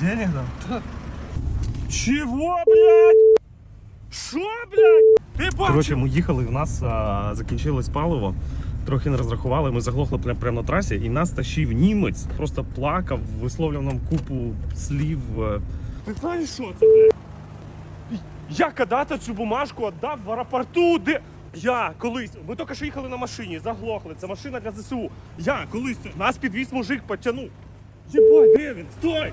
Денег дам? Чего, блядь? Що, блядь? Ти бачив? Коротше, ми їхали, у нас а, закінчилось паливо. Трохи не розрахували, ми заглохли прямо, прямо на трасі, і нас тащив німець, просто плакав, висловлював нам купу слів. е. Ти знаєш, що це, блядь? Я когда-то цю бумажку віддав в аеропорту, де. Я колись, ми тільки що їхали на машині, заглохли. Це машина для ЗСУ. Я колись нас підвіз мужик, потягнув. Єбать, де він? Стой!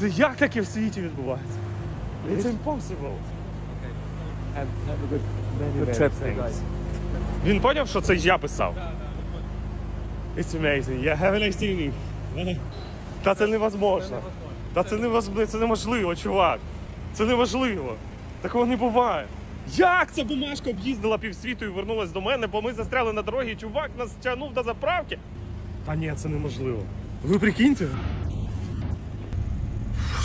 Це як таке в світі відбувається? It's impossible. Він поняв, що це я писав? It's amazing. Yeah, have a nice evening. Та це невозможно. Та це невозможно, це неможливо, чувак. Це неможливо. Такого не буває. Як ця бумажка об'їздила півсвіту і вернулась до мене, бо ми застряли на дорогі, і чувак нас тягнув до заправки. Та ні, це неможливо. Ви прикиньте?